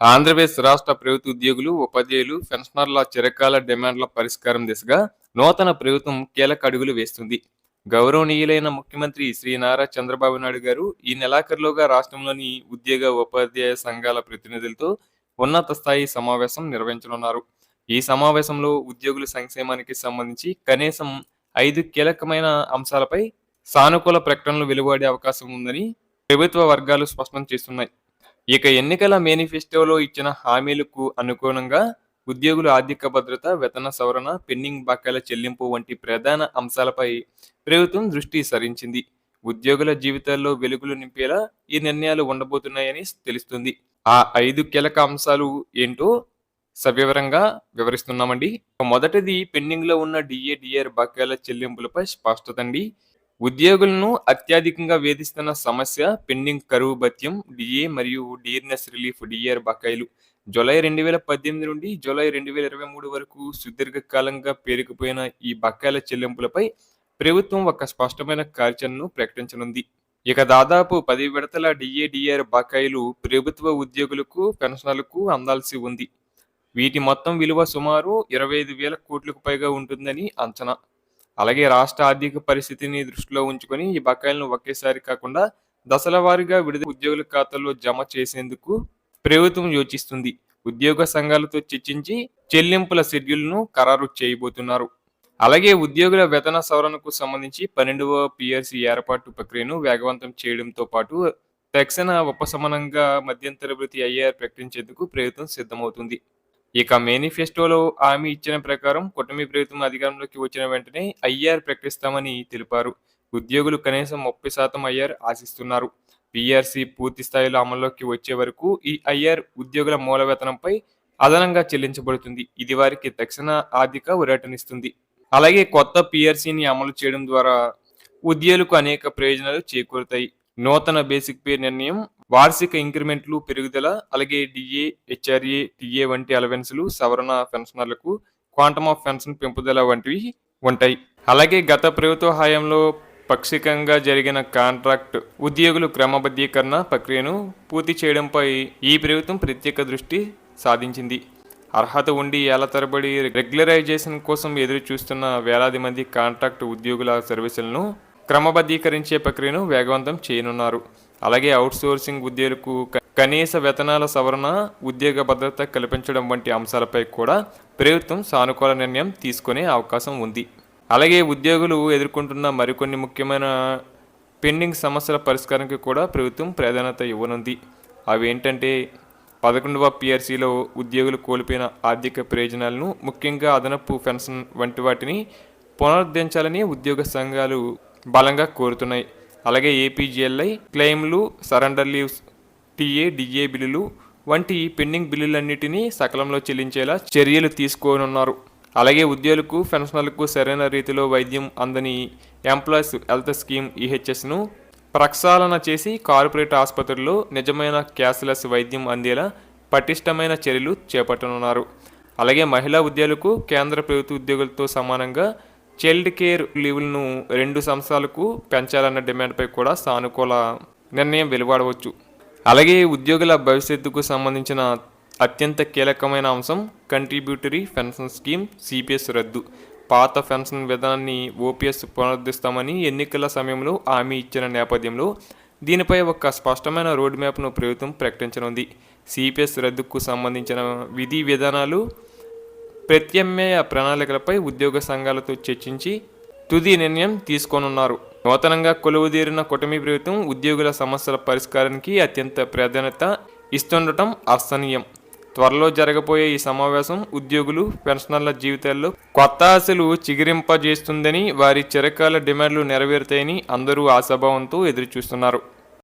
ఆంధ్రప్రదేశ్ రాష్ట్ర ప్రభుత్వ ఉద్యోగులు ఉపాధ్యాయులు పెన్షనర్ల చిరకాల డిమాండ్ల పరిష్కారం దిశగా నూతన ప్రభుత్వం కీలక అడుగులు వేస్తుంది. గౌరవనీయులైన ముఖ్యమంత్రి శ్రీ నారా చంద్రబాబు నాయుడు గారు ఈ నెలాఖరులోగా రాష్ట్రంలోని ఉద్యోగ ఉపాధ్యాయ సంఘాల ప్రతినిధులతో ఉన్నత స్థాయి సమావేశం నిర్వహించనున్నారు. ఈ సమావేశంలో ఉద్యోగుల సంక్షేమానికి సంబంధించి కనీసం ఐదు కీలకమైన అంశాలపై సానుకూల ప్రకటనలు వెలువడే అవకాశం ఉందని ప్రభుత్వ వర్గాలు స్పష్టం చేస్తున్నాయి. ఇక ఎన్నికల మేనిఫెస్టోలో ఇచ్చిన హామీలకు అనుగుణంగా ఉద్యోగుల ఆర్థిక భద్రత వేతన సవరణ పెండింగ్ బకాయిల చెల్లింపు వంటి ప్రధాన అంశాలపై ప్రభుత్వం దృష్టి సారించింది. ఉద్యోగుల జీవితాల్లో వెలుగులు నింపేలా ఈ నిర్ణయాలు ఉండబోతున్నాయని తెలుస్తుంది. ఆ ఐదు కీలక అంశాలు ఏంటో సవివరంగా వివరిస్తున్నామండి. మొదటిది పెండింగ్లో ఉన్న డిఏ డిఆర్ బకాయిల చెల్లింపులపై స్పష్టత అండి ఉద్యోగులను అత్యధికంగా వేధిస్తున్న సమస్య పెండింగ్ కరువు భత్యం డిఏ మరియు డియర్నెస్ రిలీఫ్ డిఏఆర్ బకాయిలు. జూలై రెండు వేల పద్దెనిమిది నుండి జూలై రెండు వేల ఇరవై మూడు వరకు సుదీర్ఘకాలంగా పేరుకుపోయిన ఈ బకాయిల చెల్లింపులపై ప్రభుత్వం ఒక స్పష్టమైన కార్యాచరణను ప్రకటించనుంది. ఇక దాదాపు పది విడతల డిఏ డిఆర్ బకాయిలు ప్రభుత్వ ఉద్యోగులకు పెన్షనర్లకు అందాల్సి ఉంది. వీటి మొత్తం విలువ సుమారు ఇరవై ఐదు వేల కోట్లకు పైగా ఉంటుందని అంచనా. అలాగే రాష్ట్ర ఆర్థిక పరిస్థితిని దృష్టిలో ఉంచుకొని ఈ బకాయిలను ఒకేసారి కాకుండా దశల వారీగా విడుదల ఉద్యోగుల ఖాతాల్లో జమ చేసేందుకు ప్రభుత్వం యోచిస్తుంది. ఉద్యోగ సంఘాలతో చర్చించి చెల్లింపుల షెడ్యూల్ను ఖరారు చేయబోతున్నారు. అలాగే ఉద్యోగుల వేతన సవరణకు సంబంధించి పన్నెండవ పిఆర్సీ ఏర్పాటు ప్రక్రియను వేగవంతం చేయడంతో పాటు తక్షణ ఉపశమనంగా మధ్యంతర వృత్తి ఐఆర్ ప్రకటించేందుకు ప్రభుత్వం సిద్ధమవుతుంది. ఇక మేనిఫెస్టోలో హామీ ఇచ్చిన ప్రకారం కూటమి ప్రభుత్వం అధికారంలోకి వచ్చిన వెంటనే ఐఆర్ ప్రకటిస్తామని తెలిపారు. ఉద్యోగులు కనీసం ముప్పై శాతం ఐఆర్ ఆశిస్తున్నారు. పిఆర్సీ పూర్తి స్థాయిలో అమల్లోకి వచ్చే వరకు ఈ ఐఆర్ ఉద్యోగుల మూల వేతనంపై అదనంగా చెల్లించబడుతుంది. ఇది వారికి తక్షణ ఆర్థిక ఉరాటనిస్తుంది అలాగే కొత్త పిఆర్సీని అమలు చేయడం ద్వారా ఉద్యోగులకు అనేక ప్రయోజనాలు చేకూరుతాయి. నూతన బేసిక్ పే నిర్ణయం వార్షిక ఇంక్రిమెంట్లు పెరుగుదల అలాగే డిఏ హెచ్ఆర్ఏ టిఏ వంటి అలవెన్స్లు సవరణ పెన్షనర్లకు క్వాంటమ్ ఆఫ్ పెన్షన్ పెంపుదల వంటివి ఉంటాయి. అలాగే గత ప్రభుత్వ హయాంలో పాక్షికంగా జరిగిన కాంట్రాక్ట్ ఉద్యోగులు క్రమబద్ధీకరణ ప్రక్రియను పూర్తి చేయడంపై ఈ ప్రభుత్వం ప్రత్యేక దృష్టి సాధించింది. అర్హత ఉండి ఏళ్ళ తరబడి రెగ్యులరైజేషన్ కోసం ఎదురు చూస్తున్న వేలాది మంది కాంట్రాక్ట్ ఉద్యోగుల సర్వీసులను క్రమబద్ధీకరించే ప్రక్రియను వేగవంతం చేయనున్నారు. అలాగే అవుట్సోర్సింగ్ ఉద్యోగులకు కనీస వేతనాల సవరణ ఉద్యోగ భద్రత కల్పించడం వంటి అంశాలపై కూడా ప్రభుత్వం సానుకూల నిర్ణయం తీసుకునే అవకాశం ఉంది. అలాగే ఉద్యోగులు ఎదుర్కొంటున్న మరికొన్ని ముఖ్యమైన పెండింగ్ సమస్యల పరిష్కారానికి కూడా ప్రభుత్వం ప్రాధాన్యత ఇవ్వనుంది. అవి ఏంటంటే పదకొండవ పిఆర్సీలో ఉద్యోగులు కోల్పోయిన ఆర్థిక ప్రయోజనాలను ముఖ్యంగా అదనపు పెన్షన్ వంటి వాటిని పునరుద్ధరించాలని ఉద్యోగ సంఘాలు బలంగా కోరుతున్నాయి. అలాగే ఏపీజీఎల్ఐ క్లెయిమ్లు సరెండర్ లీవ్స్ టీఏ డిఏ బిల్లులు వంటి పెండింగ్ బిల్లులన్నిటినీ సకాలంలో చెల్లించేలా చర్యలు తీసుకోనున్నారు. అలాగే ఉద్యోగులకు పెన్షనర్లకు సరైన రీతిలో వైద్యం అందని ఎంప్లాయీస్ హెల్త్ స్కీమ్ ఈహెచ్ఎస్ను ప్రక్షాళన చేసి కార్పొరేట్ ఆసుపత్రుల్లో నిజమైన క్యాష్లెస్ వైద్యం అందేలా పటిష్టమైన చర్యలు చేపట్టనున్నారు. అలాగే మహిళా ఉద్యోగులకు కేంద్ర ప్రభుత్వ ఉద్యోగులతో సమానంగా చైల్డ్ కేర్ లీవ్లను రెండు సంవత్సరాలకు పెంచాలన్న డిమాండ్పై కూడా సానుకూల నిర్ణయం వెలువడవచ్చు. అలాగే ఉద్యోగుల భవిష్యత్తుకు సంబంధించిన అత్యంత కీలకమైన అంశం కంట్రిబ్యూటరీ పెన్షన్ స్కీమ్ సిపిఎస్ రద్దు. పాత పెన్షన్ విధానాన్ని ఓపీఎస్ పునరుద్ధరిస్తామని ఎన్నికల సమయంలో హామీ ఇచ్చిన నేపథ్యంలో దీనిపై ఒక స్పష్టమైన రోడ్ మ్యాప్ను ప్రభుత్వం ప్రకటించనుంది. సిపిఎస్ రద్దుకు సంబంధించిన విధి విధానాలు ప్రత్యామ్నాయ ప్రణాళికలపై ఉద్యోగ సంఘాలతో చర్చించి తుది నిర్ణయం తీసుకోనున్నారు. నూతనంగా కొలువుదీరిన కుటుంబీ ప్రభుత్వం ఉద్యోగుల సమస్యల పరిష్కారానికి అత్యంత ప్రాధాన్యత ఇస్తుండటం అర్శనీయం త్వరలో జరగబోయే ఈ సమావేశం ఉద్యోగులు పెన్షనర్ల జీవితాల్లో కొత్త ఆశలు చిగురింపజేస్తుందని వారి చిరకాల డిమాండ్లు నెరవేరుతాయని అందరూ ఆశాభావంతో ఎదురుచూస్తున్నారు.